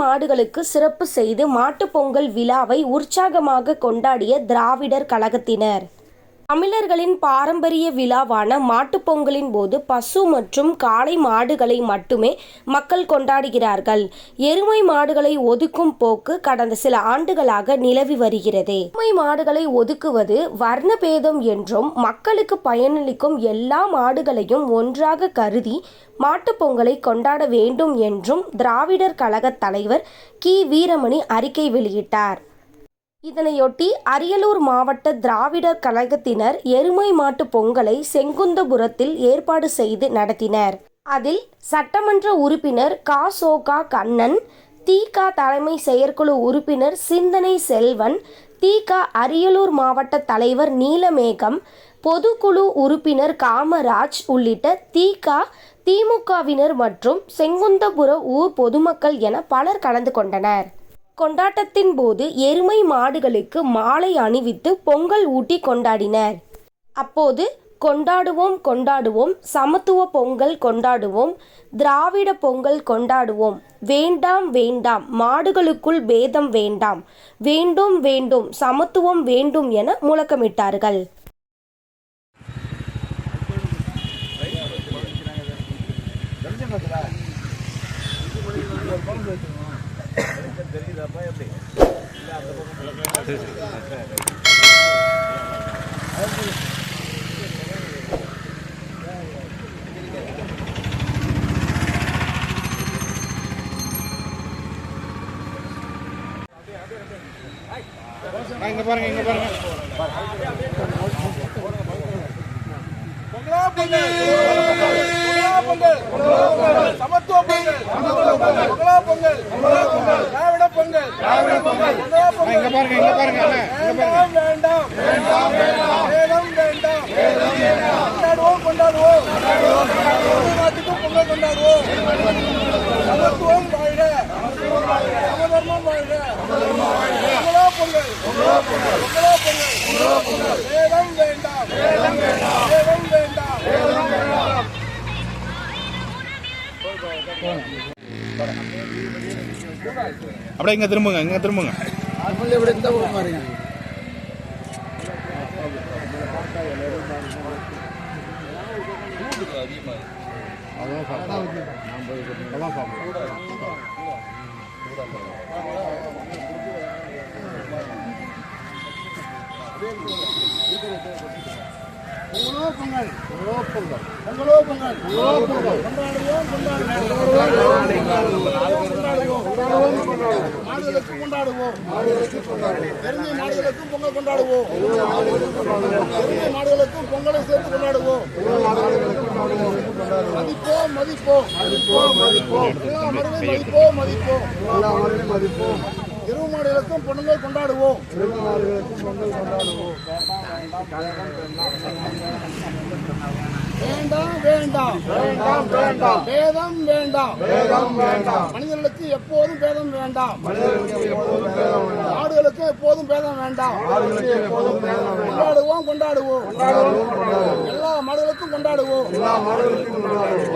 மாடுகளுக்கு சிறப்பு செய்து மாட்டுப் பொங்கல் விழாவை உற்சாகமாக கொண்டாடிய திராவிடர் கழகத்தினர். தமிழர்களின் பாரம்பரிய விழாவான மாட்டுப் பொங்கலின் போது பசு மற்றும் காளை மாடுகளை மட்டுமே மக்கள் கொண்டாடுகிறார்கள். எருமை மாடுகளை ஒதுக்கும் போக்கு கடந்த சில ஆண்டுகளாக நிலவி வருகிறது. எருமை மாடுகளை ஒதுக்குவது வர்ண பேதம் என்றும் மக்களுக்கு பயனளிக்கும் எல்லா மாடுகளையும் ஒன்றாக கருதி மாட்டுப்பொங்கலை கொண்டாட வேண்டும் என்றும் திராவிடர் கழக தலைவர் கி. வீரமணி அறிக்கை வெளியிட்டார். இதனையொட்டி அரியலூர் மாவட்ட திராவிடர் கழகத்தினர் எருமை மாட்டு பொங்கலை செங்குந்தபுரத்தில் ஏற்பாடு செய்து நடத்தினர். அதில் சட்டமன்ற உறுப்பினர் கா. சோகா கண்ணன் தீகா தலைமை செயற்குழு உறுப்பினர் சிந்தனை செல்வன் தீகா அரியலூர் மாவட்ட தலைவர் நீலமேகம் பொதுக்குழு உறுப்பினர் காமராஜ் உள்ளிட்ட தீகா திமுகவினர் மற்றும் செங்குந்தபுர ஊர் பொதுமக்கள் என பலர் கலந்து கொண்டனர். கொண்டாட்டத்தின் போது எருமை மாடுகளுக்கு மாலை அணிவித்து பொங்கல் ஊட்டி கொண்டாடினர். அப்போது கொண்டாடுவோம் கொண்டாடுவோம் சமத்துவ பொங்கல் கொண்டாடுவோம் திராவிட பொங்கல் கொண்டாடுவோம். வேண்டாம் வேண்டாம் மாடுகளுக்குள் பேதம் வேண்டாம். வேண்டும் வேண்டும் சமத்துவம் வேண்டும் என முழக்கமிட்டார்கள். ஆ, இங்க பாருங்க இங்க பாருங்க பொங்கலா சமத்துவ பொங்கல் பொங்கலா பொங்கல் திராவிட பொங்கல் பொங்கலா ஆ, இங்க பொங்கல் பாருங்க இங்க பாருங்க அண்ணா இங்க பாருங்க. வேண்டாம் வேண்டாம் வேண்டாம். கொண்டாடுவோம் கொண்டாடுவோம். தமிழ்நாட்டுக்கும் பொங்கல் கொண்டாடுவோம். சமத்துவம் வாழ்க. சமதர்மம் வாழ்க. பொங்கலா பொங்கல் பொங்கலா. பொங்கல் வேதம் வேண்டாம் வேதம் வேண்டாம். அப்படியே இங்க திரும்புங்க இங்க திரும்புங்க. பொங்கலோ பொங்கல் கொண்டாடுவோம் கொண்டாடுவோம் மாடுகளுக்கு கொண்டாடுவோம் எருமை மாடுகளுக்கும் பொங்கல் கொண்டாடுவோம் எருமை மாடுகளுக்கும் பொங்கலை சேர்த்து கொண்டாடுவோம் மதிப்போம். மதிப்போம் மதிப்போம் மதிப்போம். எல்லா மாடுகளையும் மதிப்போம். மதிப்போம் மதிப்போம் எருமை மாடுகளுக்கும் பொங்கல் கொண்டாடுவோம். வேண்டாம் வேண்டாம். வேண்டாம் வேண்டாம். வேதம் வேண்டாம். வேதம் வேண்டாம். மனிதர்களுக்கு எப்போதும் பேதம் வேண்டாம். மாடுகளுக்கு எப்போதும் பேதம் வேண்டாம். கொண்டாடுவோம் கொண்டாடுவோம். எல்லா மாடுகளுக்கும் கொண்டாடுவோம்.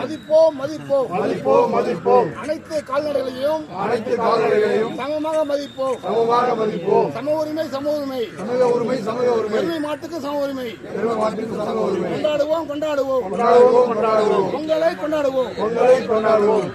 மதிப்போம் மதிப்போம். மதிப்போம் மதிப்போம். அனைத்து கால்நடைகளையும் அனைத்து கால்நடைகளையும் சமமாக மதிப்போம். சமமாக மதிப்போம். சம உரிமை சம உரிமை. சமூக உரிமை சமூக உரிமை. எருமை மாட்டுக்கு சம உரிமை. எருமை மாட்டுக்கு சம உரிமை. கொண்டாடுவோம் கொண்டாடுவோம். கொண்டாடுவோம் கொண்டாடுவோம். கொண்டாடுவோம்.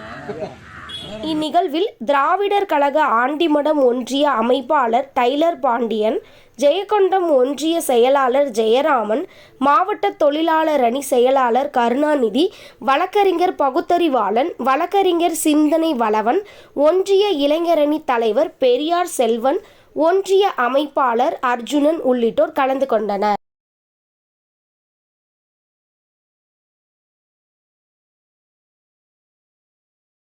இந்நிகழ்வில் திராவிடர் கழக ஆண்டிமடம் ஒன்றிய அமைப்பாளர் டைலர் பாண்டியன் ஜெயகொண்டம் ஒன்றிய செயலாளர் ஜெயராமன் மாவட்ட தொழிலாளர் அணி செயலாளர் கருணாநிதி வழக்கறிஞர் பகுத்தறிவாளன் வழக்கறிஞர் சிந்தனை வளவன் ஒன்றிய இளைஞரணி தலைவர் பெரியார் செல்வன் ஒன்றிய அமைப்பாளர் அர்ஜுனன் உள்ளிட்டோர் கலந்து கொண்டனர்.